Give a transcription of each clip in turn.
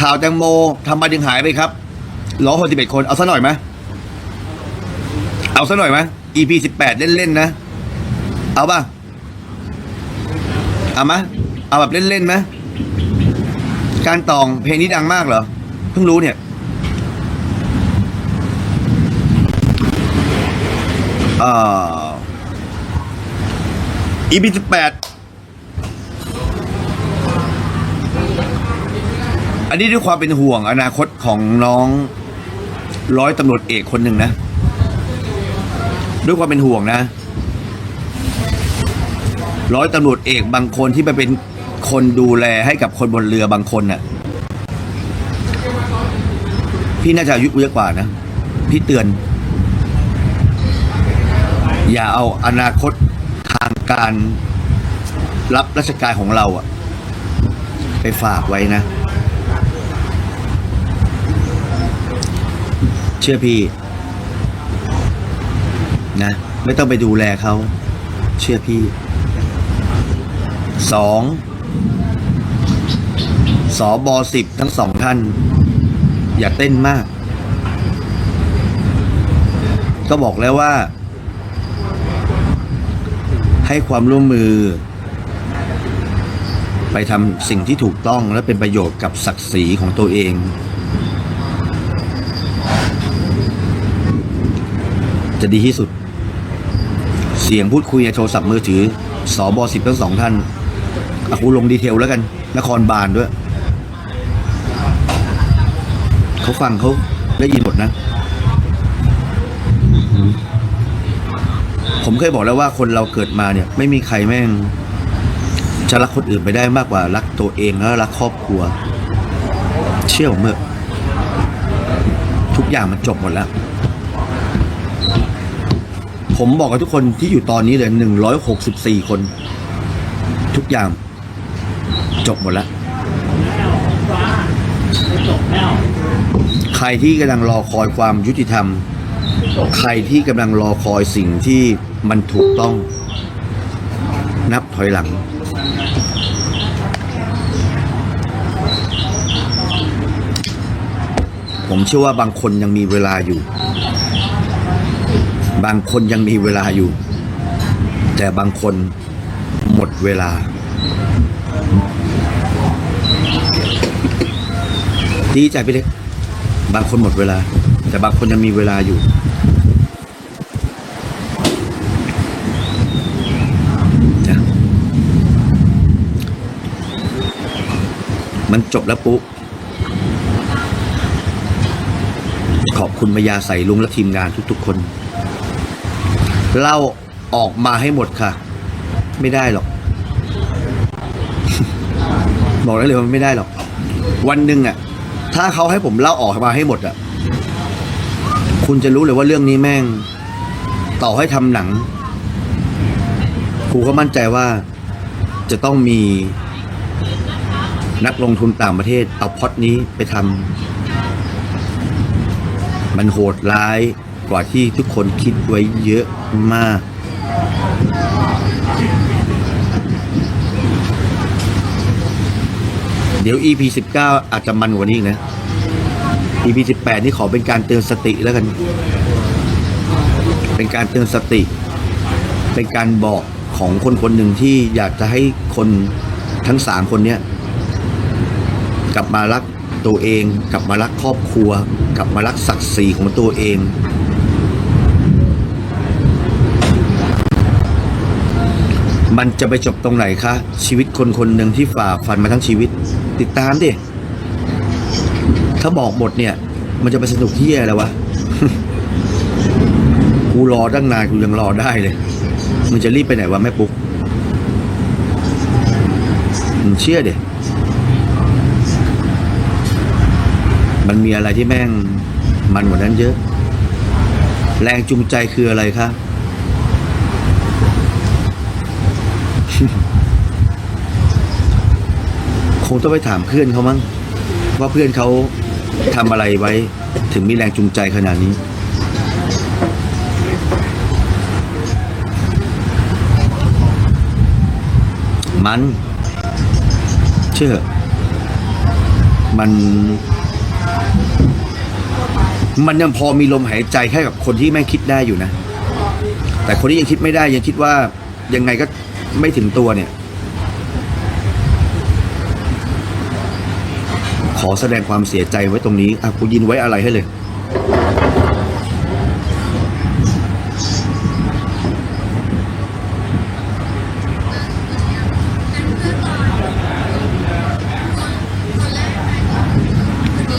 ข่าวแตงโมทำไมถึงหายไปครับร้อยหกสิบเอ็ดคน เอาซะหน่อยไหมเอาซะหน่อยไหม EP สิบแปดเล่นๆนะ เอาป่ะ เอามะเอาแบบเล่นๆไหมการตองเพลงนี้ดังมากเหรอ เพิ่งรู้เนี่ย อ่อ EP สิบแปด อันนี้ด้วยความเป็นห่วงอนาคตของน้องร้อยตำรวจเอกคนหนึ่งนะ ด้วยความเป็นห่วงนะ ร้อยตำรวจเอกบางคนที่ไปเป็นคนดูแลให้กับคนบนเรือบางคนน่ะ พี่น่าจะอายุเยอะกว่านะ พี่เตือน อย่าเอาอนาคตทางการรับราชการของเราอะไปฝากไว้นะ เชื่อพี่ นะ ไม่ต้องไปดูแลเขาเชื่อพี่สองสอบอสิบทั้งสองท่าน อย่าเต้นมาก ก็บอกแล้วว่า ให้ความร่วมมือ ไปทำสิ่งที่ถูกต้องและเป็นประโยชน์กับศักดิ์ศรีของตัวเอง จะดีที่สุด เสียงพูดคุยในโทรศัพท์มือถือสอบอสิบทั้งสองท่านอากูลงดีเทลแล้วกัน นครบาลด้วย เขาฟังเขาได้ยินหมดนะ ผมเคยบอกแล้วว่าคนเราเกิดมาเนี่ย ไม่มีใครแม่ง จะรักคนอื่นไปได้มากกว่ารักตัวเองแล้วรักครอบครัว เชื่อผมเถอะทุกอย่างมันจบหมดแล้ว ผมบอกกับทุกคนที่อยู่ตอนนี้เลยหนึ่งร้อยหกสิบสี่คน ทุกอย่าง จบหมดแล้ว ใครที่กำลังรอคอยความยุติธรรม ใครที่กำลังรอคอยสิ่งที่มันถูกต้อง นับถอยหลัง ผมเชื่อว่าบางคนยังมีเวลาอยู่ บางคนยังมีเวลาอยู่ แต่บางคนหมดเวลา ดีใจพี่เล็กบางคนหมดเวลา แต่บางคนยังมีเวลาอยู่นะมันจบแล้วปุ๊ขอบคุณมายาใส่ลุงและทีมงานทุกๆคน เล่าออกมาให้หมดค่ะ ไม่ได้หรอก บอกได้เลยว่าไม่ได้หรอก วันหนึ่งอะ ถ้าเขาให้ผมเล่าออกมาให้หมดอะ คุณจะรู้เลยว่าเรื่องนี้แม่ง ต่อให้ทำหนังครูก็มั่นใจว่าจะต้องมีนักลงทุนต่างประเทศเอาพอดนี้ไปทำมันโหดร้าย กว่าที่ทุกคนคิดไว้เยอะมาก เดี๋ยว EP 19 อาจจะมันกว่านี้อีกนะ EP 18 นี่ขอเป็นการเตือนสติแล้วกัน เป็นการเตือนสติ เป็นการบอกของคนคนหนึ่งที่อยากจะให้คนทั้งสามคนเนี้ยกลับมารักตัวเอง กลับมารักครอบครัว กลับมารักศักดิ์ศรีของตัวเอง มันจะไปจบตรงไหนคะ ชีวิตคนคนหนึ่งที่ฝ่าฟันมาทั้งชีวิต ติดตามดิ ถ้าบอกหมดเนี่ย มันจะไปสนุกเที่อะไรวะ กูรอตั้งนานกูยังรอได้เลย มึงจะรีบไปไหนวะแม่ปุ๊กมึงเชื่อเด็มันมีอะไรที่แม่งมันกว่านั้นเยอะ แรงจูงใจคืออะไรคะ คงต้องไปถามเพื่อนเขามั้งว่าเพื่อนเขาทำอะไรไว้ถึงมีแรงจูงใจขนาดนี้ มัน เชื่อ มัน มันยังพอมีลมหายใจแค่กับคนที่แม่คิดได้อยู่นะ แต่คนที่ยังคิดไม่ได้ยังคิดว่ายังไงก็ไม่ถึงตัวเนี่ย ขอแสดงความเสียใจไว้ตรงนี้อะกูยินไว้อะไรให้เลย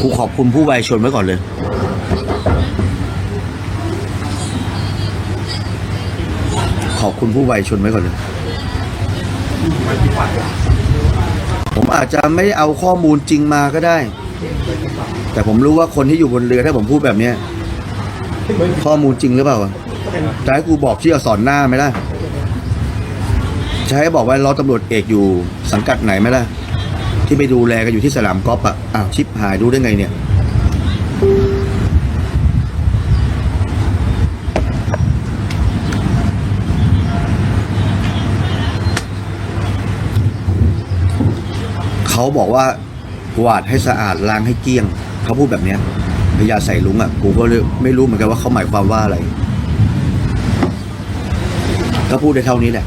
กูขอบคุณผู้วายชนไว้ก่อนเลยขอบคุณผู้วายชนไว้ก่อนเลย ผมอาจจะไม่เอาข้อมูลจริงมาก็ได้ แต่ผมรู้ว่าคนที่อยู่บนเรือถ้าผมพูดแบบเนี้ยข้อมูลจริงหรือเปล่าจะให้กูบอกที่ออักษรหน้าไหมล่ะจะให้บอกว่าร้อตำรวจเอกอยู่สังกัดไหนไหมล่ะที่ไปดูแลกันอยู่ที่สนามกอล์ฟอะอ้าวชิปหายดูได้ไงเนี่ย เขาบอกว่ากวาดให้สะอาดล้างให้เกลี้ยง เขาพูดแบบเนี้ยพยาใส่ลุงอะกูก็เลยไม่รู้เหมือนกันว่าเขาหมายความว่าอะไร ก็พูดได้เท่านี้แหละ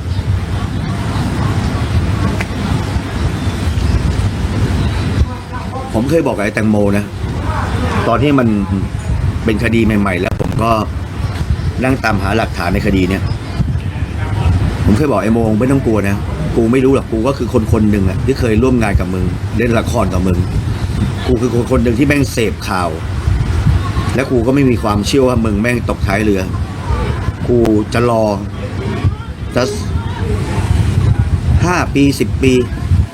ผมเคยบอกกับไอ้แตงโมนะ ตอนที่มันเป็นคดีใหม่ ๆ แล้ว ผมก็นั่งตามหาหลักฐานในคดีเนี่ย ผมเคยบอกไอ้โมงไม่ต้องกลัวนะ กูไม่รู้หรอกกูก็คือคนคนหนึ่งอะที่เคยร่วมงานกับมึงเล่นละครกับมึงกูคือคนคนหนึ่งที่แม่งเสพข่าว และกูก็ไม่มีความเชื่อว่ามึงแม่งตกท้ายเรือ กูจะรอจะห้าปีสิบปี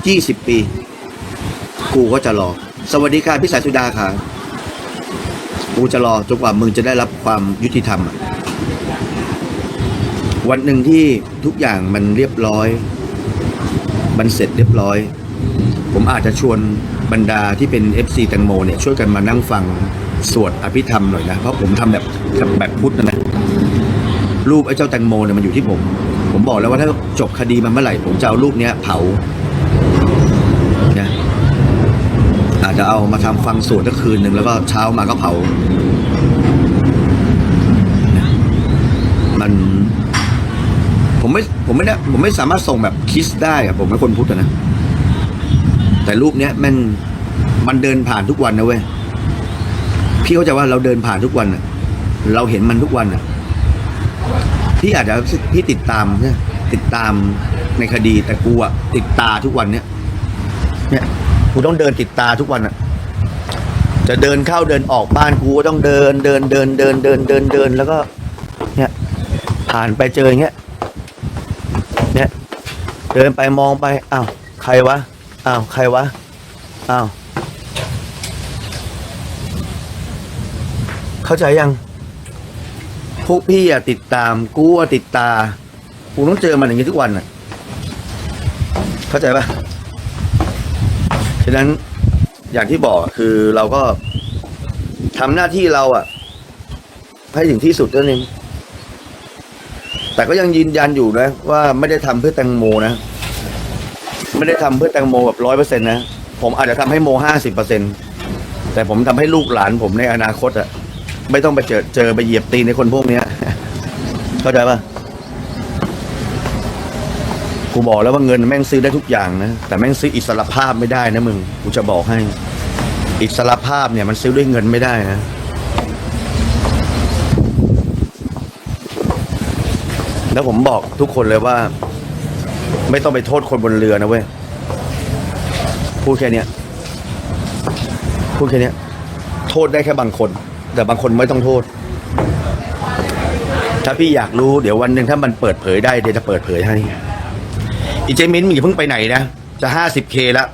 ยี่สิบปี กูก็จะรอ สวัสดีค่ะพี่สายสุดาค่ะ กูจะรอจนกว่ามึงจะได้รับความยุติธรรมวันหนึ่งที่ทุกอย่างมันเรียบร้อย มันเสร็จเรียบร้อย ผมอาจจะชวนบรรดาที่เป็น FC แตงโมเนี่ยช่วยกันมานั่งฟังสวดอภิธรรมหน่อยนะ เพราะผมทำแบบแบบพุทธนะนะรูปไอ้เจ้าแตงโมเนี่ยมันอยู่ที่ผม ผมบอกแล้วว่าถ้าจบคดีมันเมื่อไหร่ ผมจะเอารูปเนี้ยเผานะอาจจะเอามาทำฟังสวดสักคืนหนึ่งแล้วก็เช้ามาก็เผานะมัน ผม ไม่ผมไม่ได้ผมไม่สามารถส่งแบบคิสได้อะผมเป็นคนพุทธนะแต่รูปเนี้ยมันมันเดินผ่านทุกวันนะเว้ยพี่เข้าใจว่าเราเดินผ่านทุกวันอะเราเห็นมันทุกวันอะพี่อาจจะพี่ติดตามเนี่ยติดตามในคดีแต่กูอะติดตาทุกวันเนี้ยเนี่ยกูต้องเดินติดตาทุกวันอะจะเดินเข้าเดินออกบ้านกูก็ต้องเดินเดินเดินเดินเดินเดินเดินแล้วก็ เนี่ยผ่านไปเจออย่างเงี้ย เดินไปมองไปอ้าวใครวะอ้าวใครวะอ้าวเข้าใจยังพวกพี่อะติดตามกูอะติดตากูต้องเจอมันอย่างนี้ทุกวันอะเข้าใจปะฉะนั้นอย่างที่บอกคือเราก็ทำหน้าที่เราอะให้ถึงที่สุดนั่นเองแต่ก็ยังยืนยันอยู่นะ ว่าไม่ได้ทำเพื่อแตงโมนะ ไม่ได้ทำเพื่อแตงโมแบบร้อยเปอร์เซ็นต์นะ ผมอาจจะทำให้โมห้าสิบเปอร์เซ็นต์แต่ผมทำให้ลูกหลานผมในอนาคตอะไม่ต้องไปเจอเจอไปเหยียบตีในคนพวกเนี้ย เข้าใจปะกูบอกแล้วว่าเงินแม่งซื้อได้ทุกอย่างนะ แต่แม่งซื้ออิสรภาพไม่ได้นะมึง กูจะบอกให้ อิสรภาพเนี่ยมันซื้อด้วยเงินไม่ได้นะแล้วผมบอกทุกคนเลยว่า ไม่ต้องไปโทษคนบนเรือนะเว้ย พูดแค่นี้พูดแค่นี้โทษได้แค่บางคน แต่บางคนไม่ต้องโทษ ถ้าพี่อยากรู้เดี๋ยววันหนึ่งถ้ามันเปิดเผยได้เดี๋ยวจะเปิดเผยให้อีเจมินมึงอย่าเพิ่งไปไหนนะจะห้าสิบเคแล้ว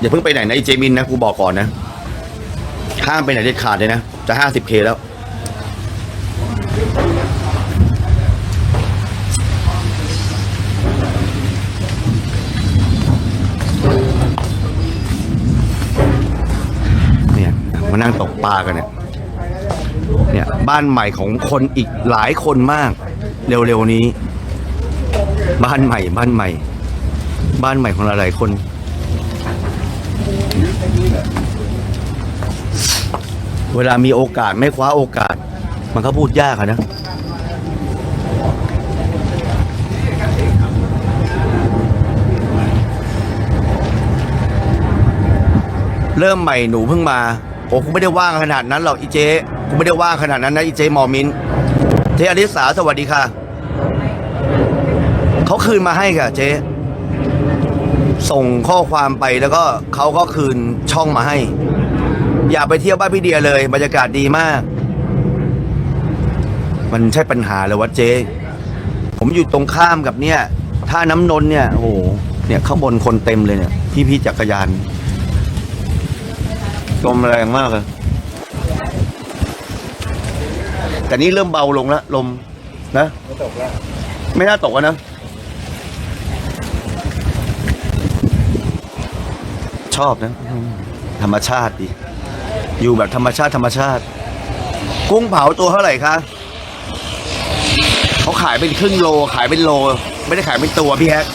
อย่าเพิ่งไปไหนนะอีเจมินนะกูบอกก่อนนะห้ามไปไหนเด็ดขาดเลยนะจะห้าสิบเคแล้ว มานั่งตกปลากันเนี่ยเนี่ยบ้านใหม่ของคนอีกหลายคนมาก เร็วๆนี้ บ้านใหม่บ้านใหม่ บ้านใหม่ของหลายๆคน เวลามีโอกาสไม่คว้าโอกาส มันก็พูดยากอะนะเริ่มใหม่หนูเพิ่งมา โอ้กูไม่ได้ว่างขนาดนั้นหรอกอีเจ๊กูไม่ได้ว่างขนาดนั้นนะอีเจ๊หมอมินเจ๊อลิสาสวัสดีค่ะเขาคืนมาให้ค่ะเจ๊ส่งข้อความไปแล้วก็เขาก็คืนช่องมาให้ อย่าไปเที่ยวบ้านพี่เดียเลย บรรยากาศดีมาก มันใช่ปัญหาเลยวะเจ๊ผมอยู่ตรงข้ามกับเนี่ยท่าน้ำนนเนี่ยโอ้โหเนี่ยข้างบนคนเต็มเลยเนี่ย พี่พี่ๆจักรยาน ลมแรงมากเลยแต่นี่เริ่มเบาลงแล้วลมนะไม่ตกแล้วไม่น่าตกอะนะ ชอบนะอืมธรรมชาติดี อยู่แบบธรรมชาติธรรมชาติ กุ้งเผาตัวเท่าไหร่คะเขาขายเป็นครึ่งโล ขายเป็นโล ไม่ได้ขายเป็นตัวพี่แฮก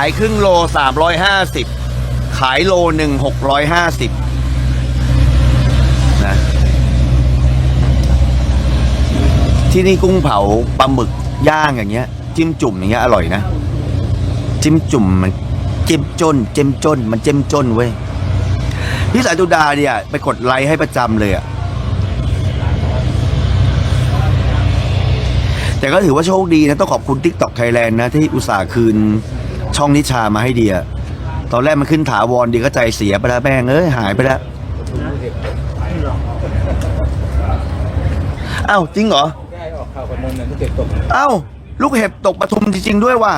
ายครึ่งโลสามร้อยห้าสิบขายโลหนึ่งหกร้อยห้าสิบนะ ที่นี่กุ้งเผาปลาหมึกย่างอย่างเงี้ย จิ้มจุ่มอย่างเงี้ยอร่อยนะ จิ้มจุ่มมันเจ้มจนเจ้มจนมันเจ้มจนเว้ยพี่สายจุดาเนี่ยไปกดไลค์ให้ประจำเลยอะแต่ก็ถือว่าโชคดีนะ ต้องขอบคุณ TikTok Thailand นะ ที่อุตส่าห์คืน ช่องนิชามาให้เดีย ตอนแรกมันขึ้นถาวรดีก็ใจเสียไปแล้วแม่งเอ้ยหายไปแล้วอ้าวจริงเหรอได้ออกข่าวคนนนท์เนี่ยที่เก็บตกเอ้าลูกเห็บตกปทุมจริงๆด้วยว่ะ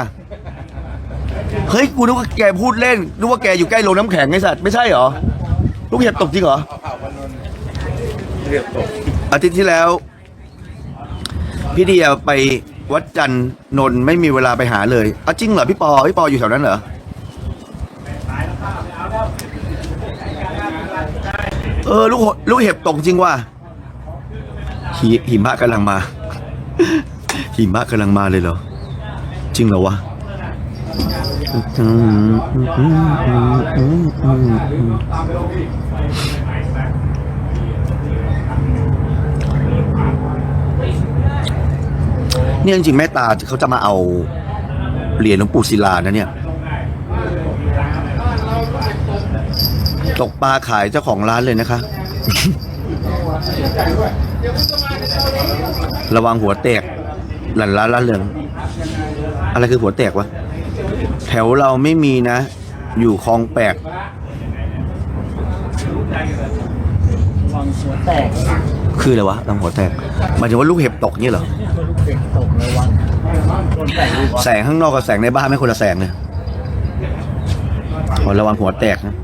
เฮ้ยกูนึกว่าแกพูดเล่นนึกว่าแกอยู่ใกล้โรงน้ำแข็งไอ้สัตว์ไม่ใช่เหรอ ลูกเห็บตกจริงเหรอออกข่าวคนนนท์ที่เก็บตกอาทิตย์ที่แล้ว พี่เดียไป วัดจันทร์นนท์ไม่มีเวลาไปหาเลยอะจริงเหรอพี่ปอพี่ปออยู่แถวนั้นเหรอเออลูกลูกเห็บตกจริงว่ะหิหิมะกำลังมา หิมะกำลังมาเลยเหรอ จริงเหรอวะ เนี่ยจริงๆแม่ตาเขาจะมาเอาเหรียญหลวงปู่ศิลานะเนี่ย ตกปลาขายเจ้าของร้านเลยนะคะ ระวังหัวแตกหลันร้านร้านเรืองอะไรคือหัวแตกวะ แถวเราไม่มีนะ อยู่คลองแปลกวางหัวแตกคืออะไรวะลำหัวแตกหมายถึงว่าลูกเห็บตกเนี่ยเหรอลูก เด็กตกระวังโดนแตกลูกแสงข้างนอกกับแสงในบ้านไม่คนละแสงเลยขอระวังหัวแตกนะ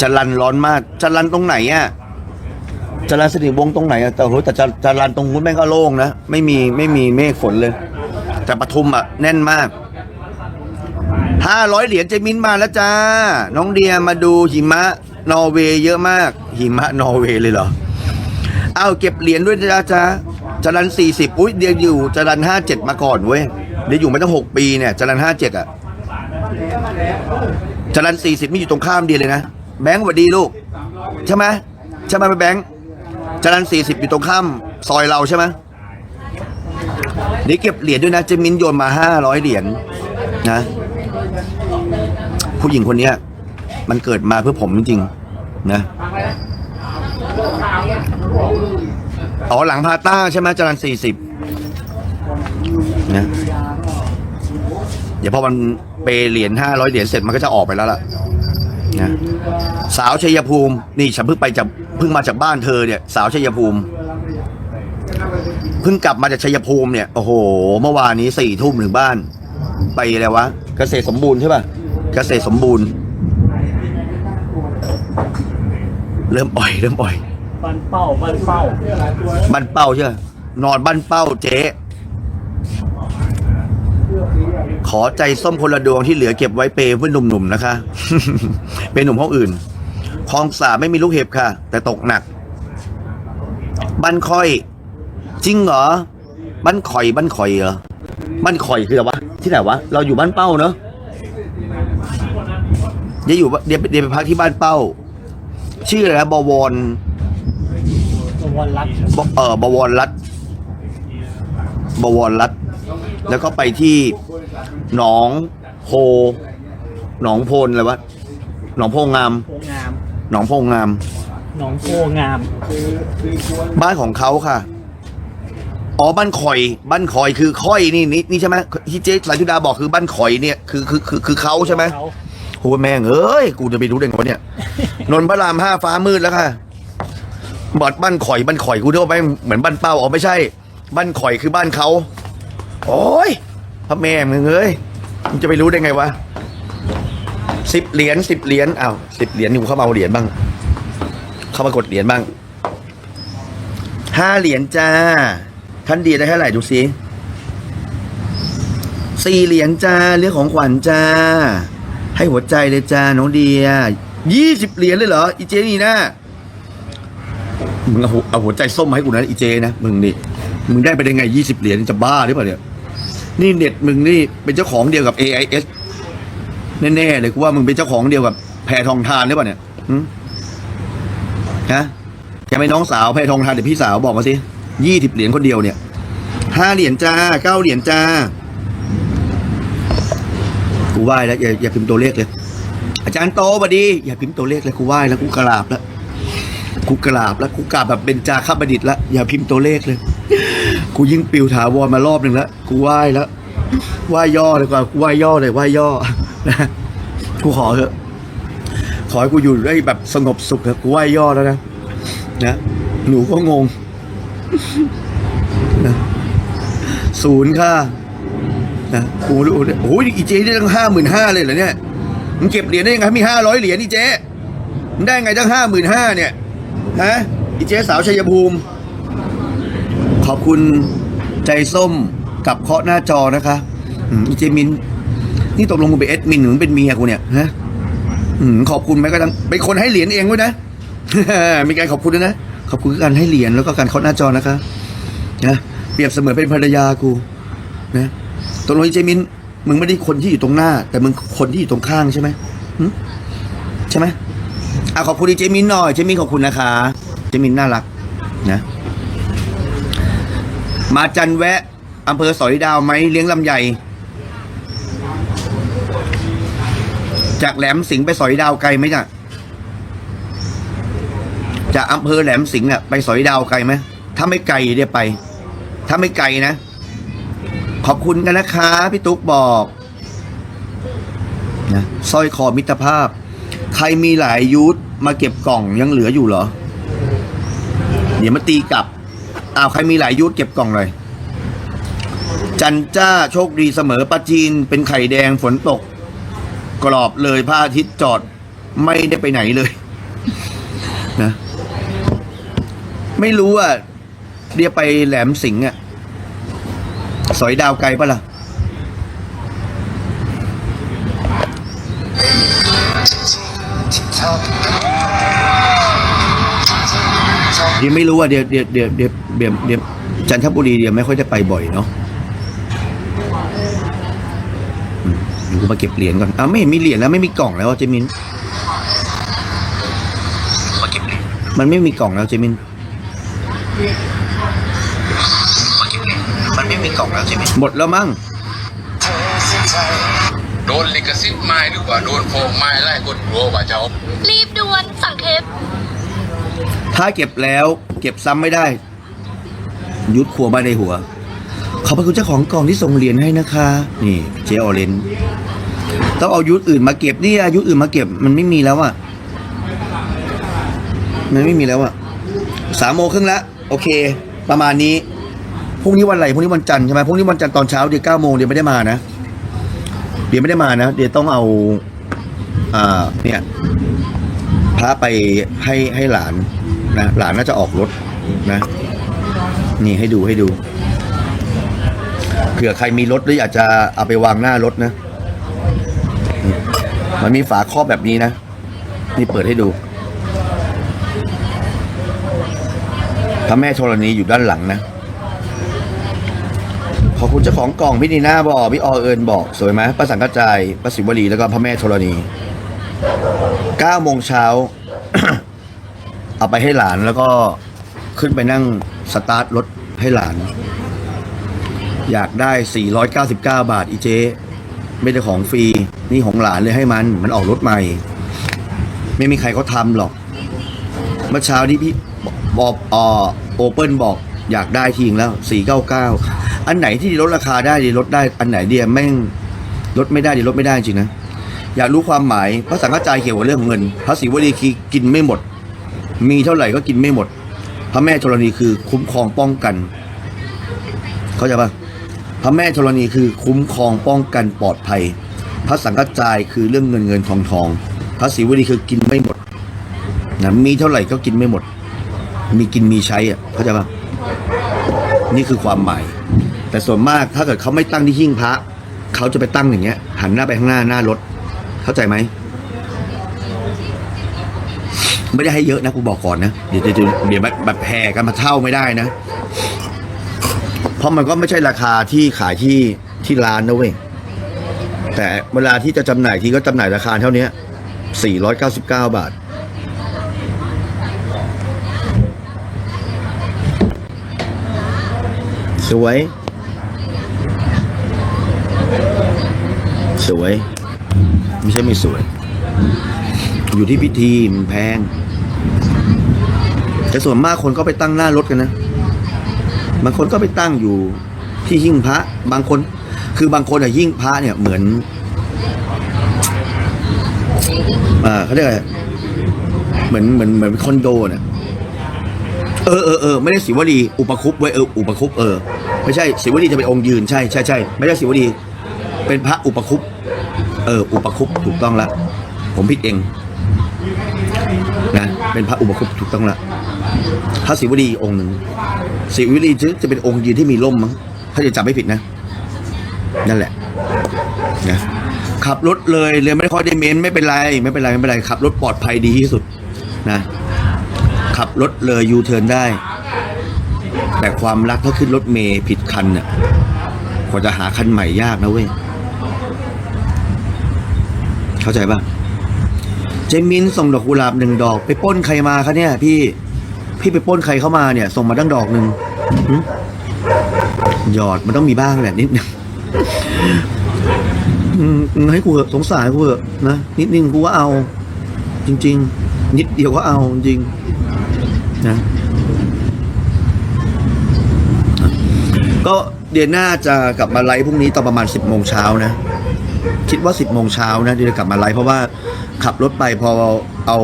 จรันร้อนมากจรันตรงไหนอะ จรันสนิทวงศ์ตรงไหนอะแต่โหแต่จจรันตรงนู้นแม่งก็โล่งนะไม่มีไม่มีเมฆฝนเลย แต่ปทุมอะแน่นมากห้าร้อยเหรียญเจมินมาแล้วจ้า น้องเดียมาดูหิมะนอร์เวย์เยอะมาก หิมะนอร์เวย์เลยเหรอเอาเก็บเหรียญด้วยจ้าจ้าจรันสี่สิบอุ้ยเดียอยู่จรันห้าเจ็ดมาก่อนเว้ยเดียอยู่มาตั้งหกปีเนี่ยจรันห้าเจ็ดอะจรันสี่สิบนี่อยู่ตรงข้ามเดียเลยนะแบงค์สวัสดีลูก ใช่ไหมใช่ไหมแบงค์ จรันสี่สิบอยู่ตรงข้ามซอยเราใช่ไหมเดี๋ยวเก็บเหรียญด้วยนะเจมินโยนมาห้าร้อยเหรียญนะ ผู้หญิงคนเนี้ย มันเกิดมาเพื่อผมจริงๆนะอ๋อหลังพาต้าใช่ไหมจรันสี่สิบนะเดี๋ยวพอมันเปเหรียญห้าร้อยเหรียญเสร็จมันก็จะออกไปแล้วล่ะนะสาวชัยภูมิ นี่ฉันเพิ่งไปจาก เพิ่งมาจากบ้านเธอเนี่ย สาวชัยภูมิเพิ่งกลับมาจากชัยภูมิเนี่ยโอ้โห เมื่อวานนี้สี่ทุ่มถึงบ้าน ไปอะไรวะเกษตรสมบูรณ์ใช่ป่ะเกษตรสมบูรณ์ เริ่มอ่อย เริ่มอ่อยบ้านเป้าบ้านเป้าบ้านเป้าใช่ไหมนอนบ้านเป้าเจ๊ขอใจส้มคนละดวงที่เหลือเก็บไว้เปย์เพื่อนหนุ่มๆนะคะ เป็นหนุ่มห้องอื่น คลองสามไม่มีลูกเห็บค่ะ แต่ตกหนัก บ้านคอย จริงเหรอ บ้านคอย บ้านคอยเหรอ บ้านคอยคืออะไรวะ ที่ไหนวะ เราอยู่บ้านเป้าเนอะเดี๋ยวอยู่เดี๋ยวเดี๋ยวไปพักที่บ้านเป้า ชื่ออะไรนะบวรตัววันรักบเออบวรรัฐบวรรัฐแล้วก็ไปที่หนองโพหนองโพนอะไรวะหนองโพงามโพงาม หนองโพงาม หนองโพงาม บ้านของเขาค่ะ อ๋อบ้านคอย บ้านคอยคือค่อยนี่นี่นี่ใช่ไหมที่เจ๊สาธิดาบอกคือบ้านคอยเนี่ยคือคือคือคือเขาใช่ไหมเขาโหแม่งเอ้ยกูจะไปรู้ได้ไงวะเนี่ยนนท์พระรามห้าฟ้ามืดแล้วค่ะบอดบ้านข่อยบ้านข่อยกูนึกว่าแม่งเหมือนบ้านเป้าอ๋อไม่ใช่ บ้านข่อยคือบ้านเขาโอ้ยพระแม่มึงเอ้ยมึงจะไปรู้ได้ไงวะ สิบเหรียญสิบเหรียญอ้าวสิบเหรียญนี่กูเข้ามาเอาเหรียญบ้าง เข้ามากดเหรียญบ้างห้าเหรียญจ้า ท่านดีได้เท่าไหร่ดูสิสี่เหรียญจ้าเรื่องของขวัญจ้า ให้หัวใจเลยจ้าน้องเดียยี่สิบเหรียญเลยเหรออีเจนี่นะมึงเอาหัวเอาหัวใจส้มมาให้กูนะอีเจนะมึงนี่มึงได้ไปได้ไงยี่สิบเหรียญจะบ้าหรือเปล่าเนี่ยนี่เน็ตมึงนี่เป็นเจ้าของเดียวกับ AIS แน่ๆเลยกูว่ามึงเป็นเจ้าของเดียวกับแพรทองทานหรือเปล่าเนี่ยหึฮะแกไม่น้องสาวแพรทองทานเดี๋ยวพี่สาวบอกมาสิยี่สิบเหรียญคนเดียวเนี่ยห้าเหรียญจ้าเก้าเหรียญจ้า กูไหว้แล้วอย่าอย่าพิมพ์ตัวเลขเลย อาจารย์โตบดี อย่าพิมพ์ตัวเลขเลยกูไหว้แล้วกูกราบแล้วกูกราบแล้วกูกราบแบบเป็นจาข้าบดิษฐ์แล้วอย่าพิมพ์ตัวเลขเลย กูยิ่งปิวถาวรมารอบหนึ่งแล้ว กูไหว้แล้วไหว้ย่อเลยกว่ากูไหว้ย่อเลยไหว้ย่อนะ กูขอเถอะขอให้กูอยู่ได้แบบสงบสุขเถอะกูไหวย่อแล้วนะนะหนูก็งงนะศูนย์ค่ะนะกูรู้เนี่ยโอ้ยอีเจได้ตั้งห้าหมื่นห้าเลยเหรอเนี่ยมึงเก็บเหรียญได้ยังไงมีห้าร้อยเหรียญอีเจมึงได้ไงตั้งห้าหมื่นห้าเนี่ยฮะอีเจสาวชัยภูมิ ขอบคุณใจส้มกับเคาะหน้าจอนะคะอีเจมิน นี่ตกลงมึงเป็นเอดมินหรือมึงเป็นเมียกูเนี่ยฮะขอบคุณไหมก็ตั้งเป็นคนให้เหรียญเองด้วยนะมีการขอบคุณด้วยนะขอบคุณการให้เหรียญแล้วก็การเคาะหน้าจอนะคะนะเปรียบเสมือนเป็นภรรยากูนะตกลงอีเจมินมึงไม่ได้คนที่อยู่ตรงหน้า แต่มึงคนที่อยู่ตรงข้างใช่ไหมใช่ไหมอะขอบคุณอีเจมินหน่อยเจมินขอบคุณนะคะเจมินน่ารักนะมาจันแวะอำเภอสอยดาวไหมเลี้ยงลำให จากแหลมสิงห์ไปสอยดาวไกลไหมจ้ะจากอำเภอแหลมสิงห์อะไปสอยดาวไกลไหมถ้าไม่ไกลเดี๋ยวไป ถ้าไม่ไกลนะ ขอบคุณกันนะคะพี่ตุ๊กบอกนะสร้อยคอมิตรภาพ ใครมีหลายยูทมาเก็บกล่องยังเหลืออยู่เหรอ เดี๋ยวมาตีกลับอ้าวใครมีหลายยูทเก็บกล่องเลยจันจ้าโชคดีเสมอปลาจีนเป็นไข่แดงฝนตก กรอบเลยพระอาทิตย์จอดไม่ได้ไปไหนเลยนะไม่รู้อะเดียวไปแหลมสิงห์อะ สอยดาวไกลปะล่ะ เดี๋ยวไม่รู้อะเดี๋ยวเดี๋ยวเดี๋ยวเดี๋ยวเดี๋ยวเดี๋ยวจันทบุรีเดี๋ยวไม่ค่อยได้ไปบ่อยเนาะอืมเดี๋ยว กูมาเก็บเหรียญก่อนอ้าวไม่เห็นมีเหรียญแล้วไม่มีกล่องแล้วอะเจมินมาเก็บเหรียญมันไม่มีกล่องแล้วเจมินมาเก็บเหรียญมันไม่มีกล่องแล้วเจมินหมดแล้วมั้งโดนลิขสิทธิ์ไม้หรือว่าโดนโพงไม้ไล่คนกลัวว่าจะเอารีบด่วนสั่งเคปถ้าเก็บแล้วเก็บซ้ำไม่ได้ ยุดขัวมาในหัวขอบพระคุณเจ้าของกล่องที่ส่งเหรียญให้นะคะ นี่เจออเรน ต้องเอายุทธอื่นมาเก็บนี่อายุธอื่นมาเก็บ มันไม่มีแล้วอะมันไม่มีแล้วอะสามโมงครึ่งแล้วโอเค ประมาณนี้พรุ่งนี้วันอะไรพรุ่งนี้วันจันทร์ใช่ไหมพรุ่งนี้วันจันทร์ตอนเช้าเดี๋ยวเก้าโมงเดี๋ยวไม่ได้มานะเดี๋ยวไม่ได้มานะ เดี๋ยวต้องเอาอ่าเนี่ยพระไปให้ให้หลานนะหลานน่าจะออกรถนะ นี่ให้ดูให้ดูเผื่อใครมีรถหรืออยากจะเอาไปวางหน้ารถนะ มันมีฝาครอบแบบนี้นะ นี่เปิดให้ดู พระแม่ธรณีอยู่ด้านหลังนะ ขอบคุณเจ้าของกล่องพี่นีน่าบอกพี่ออเอิญบอก สวยไหมพระสังกัจจายพระศิวลีแล้วก็พระแม่ธรณีเก้าโมงเช้า เอาไปให้หลานแล้วก็ขึ้นไปนั่งสตาร์ทรถให้หลาน อยากได้ 499 บาทอีเจ ไม่ได้ของฟรี นี่ของหลานเลยให้มัน มันออกรถใหม่ ไม่มีใครเขาทำหรอก เมื่อเช้านี้พี่บอกอโอเปิลบอกอยากได้ทีงแล้ว 499 อันไหนที่ลดราคาได้ดีลดได้ อันไหนเดียแม่งลดไม่ได้ดีลดไม่ได้จริงนะ อยากรู้ความหมายพระสังฆจายเกี่ยวกับเรื่องของเงิน พระศิวลีคือกินไม่หมด มีเท่าไหร่ก็กินไม่หมด พระแม่ธรณีคือคุ้มครองป้องกัน เข้าใจปะ พระแม่ธรณีคือคุ้มครองป้องกันปลอดภัย พระสังฆจายคือเรื่องเงินเงินทองทอง พระศิวลีคือกินไม่หมดนะมีเท่าไหร่ก็กินไม่หมด มีกินมีใช้อะเข้าใจปะนี่คือความหมาย แต่ส่วนมากถ้าเกิดเขาไม่ตั้งที่หิ้งพระ เขาจะไปตั้งอย่างเงี้ย หันหน้าไปข้างหน้าหน้ารถ เข้าใจไหมไม่ได้ให้เยอะนะกูบอกก่อนนะ เดี๋ยวเดี๋ยวเดี๋ยวแบบแบบแห่กันมาเท่าไม่ได้นะ เพราะมันก็ไม่ใช่ราคาที่ขายที่ที่ร้านนะเว้ยแต่เวลาที่จะจำหน่ายทีก็จำหน่ายราคาเท่านี้499 บาท สวย สวย ไม่ใช่ไม่สวย อยู่ที่พิธีมันแพง แต่ส่วนมากคนก็ไปตั้งหน้ารถกันนะ บางคนก็ไปตั้งอยู่ที่หิ้งพระ บางคน คือบางคนอะหิ้งพระเนี่ยเหมือนอ่าเขาเรียกอะไรเหมือนเหมือนเหมือนคอนโดน่ะเออเออเออไม่ได้ศิวลีอุปคุปไว้เอออุปคุปเออไม่ใช่ศิวลีจะเป็นองค์ยืนใช่ใช่ใช่ไม่ได้ศิวลีเป็นพระอุปคุปเอออุปคุปถูกต้องละผมผิดเองนะเป็นพระอุปคุปถูกต้องละ พระศิวลีองค์หนึ่งสิวิลีจะเป็นองค์ยืนที่มีร่มมั้งถ้าจะจำไม่ผิดนะ นั่นแหละนะขับรถเลยเลยไม่ค่อยได้เม้นไม่เป็นไร ไม่เป็นไรไม่เป็นไรขับรถปลอดภัยดีที่สุดนะขับรถเลยยูเทิร์นได้ แต่ความรักถ้าขึ้นรถเมย์ผิดคันเนี่ยกว่าจะหาคันใหม่ยากนะเว้ยเข้าใจปะเจมินส่งดอกกุหลาบหนึ่งดอก ไปป้นใครมาคะเนี่ยพี่ พี่ไปปล้นใครเข้ามาเนี่ย ส่งมาตั้งดอกหนึ่งหึหยอดมันต้องมีบ้างแหละนิดนึงอืมอืมให้กูเหอะสงสารกูเหอะนะนิดนึงกูว่าเอา จริง ๆ นิดเดียวก็เอาจริงนะก็เดือนหน้าจะกลับมาไลฟ์พรุ่งนี้ตอนประมาณสิบโมงเช้านะ คิดว่าสิบโมงเช้านะที่จะกลับมาไลฟ์เพราะว่าขับรถไปพอเอา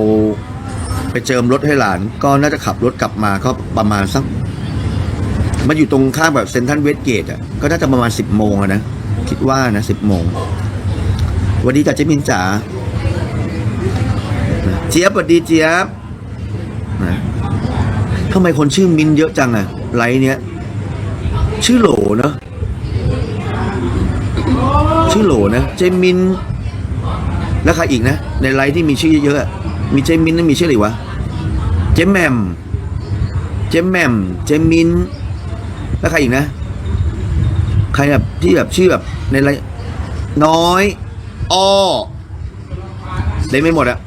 ไปเจิมรถให้หลาน ก็น่าจะขับรถกลับมาก็ประมาณสักมันอยู่ตรงข้ามแบบเซนทันเวสเกตอะก็น่าจะประมาณสิบโมงนะ คิดว่านะสิบโมงวันดีจ้ะเจมินจ๋าเจี๊ยบสวัสดีเจี๊ยบนะทำไมคนชื่อมินเยอะจังอะไลน์เนี้ย ชื่อโหลเนอะชื่อโหลนะเจมิน แล้วใครอีกนะ ในไลน์ที่มีชื่อเยอะๆอะ มีเจมินแล้วมีชื่ออะไรวะ เจมแมม เจมแมม เจมิน แล้วใครอีกนะ ใครแบบที่แบบชื่อแบบในไลน์น้อยอ้อเล่นไม่หมดอะ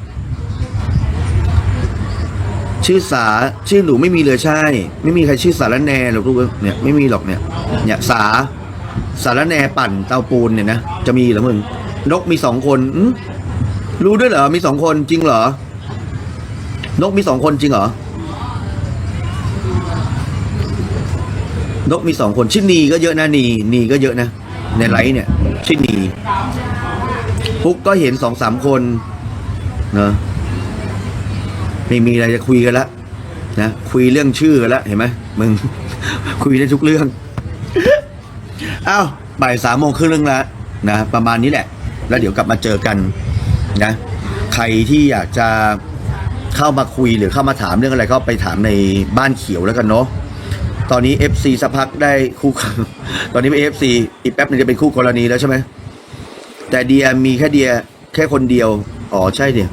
ชื่อสาชื่อหนูไม่มีเลยใช่ ไม่มีใครชื่อสารแนหรอกลูกเนี่ยไม่มีหรอกเนี่ยเนี่ยสาสารแนปั่นเตาปูนเนี่ยนะจะมีเหรอมึงนกมีสองคนรู้ด้วยเหรอมีสองคนจริงเหรอ นกมีสองคนจริงเหรอ นกมีสองคนชื่อนีก็เยอะนะนีนีก็เยอะนะ ในไลฟ์เนี่ยชื่อนีพุกก็เห็นสองสามคนเนะไม่มีอะไรจะคุยกันละนะคุยเรื่องชื่อกันละเห็นไหมมึง คุยได้ทุกเรื่องอ้าวบ่ายสามโมงครึ่งแล้วนะประมาณนี้แหละ แล้วเดี๋ยวกลับมาเจอกันนะ ใครที่อยากจะ เข้ามาคุยหรือเข้ามาถามเรื่องอะไรก็ไปถามในบ้านเขียวแล้วกันเนาะตอนนี้ FC สักพักได้คู่ตอนนี้เป็น FC อีกแป๊บนึงจะเป็นคู่กรณีแล้วใช่ไหมแต่เดียมีแค่เดียแค่คนเดียว อ๋อใช่เดีย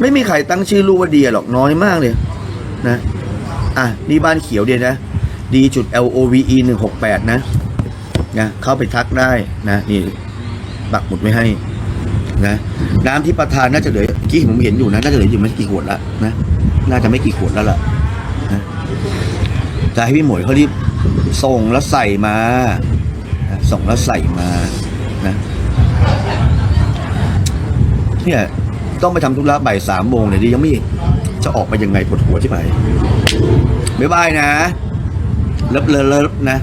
ไม่มีใครตั้งชื่อลูกว่าเดียหรอกน้อยมากเลยนะอะนี่บ้านเขียวเดียนะ d จุด l o v e หนึ่งหกแปดนะนะเข้าไปทักได้นะนี่ปักหมุดไม่ให้ นะน้ำที่ประทานน่าจะเหลือกี้ผมเห็นอยู่นะน่าจะเหลืออยู่ไม่กี่ขวดละนะน่าจะไม่กี่ขวดแล้วล่ะนะจะให้พี่หมวยเขารีบส่งแล้วใส่มาส่งแล้วใส่มานะเนี่ยต้องไปทำธุระบ่ายสามโมงเนี่ยดิยังไม่จะออกไปยังไงปวดหัวที่ไหนบ๊ายบายนะเลิฟเลิฟเลิฟนะ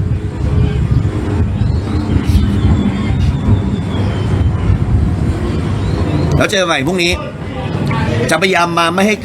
แล้วเจอใหม่พรุ่งนี้ จะพยายามมาไม่ให้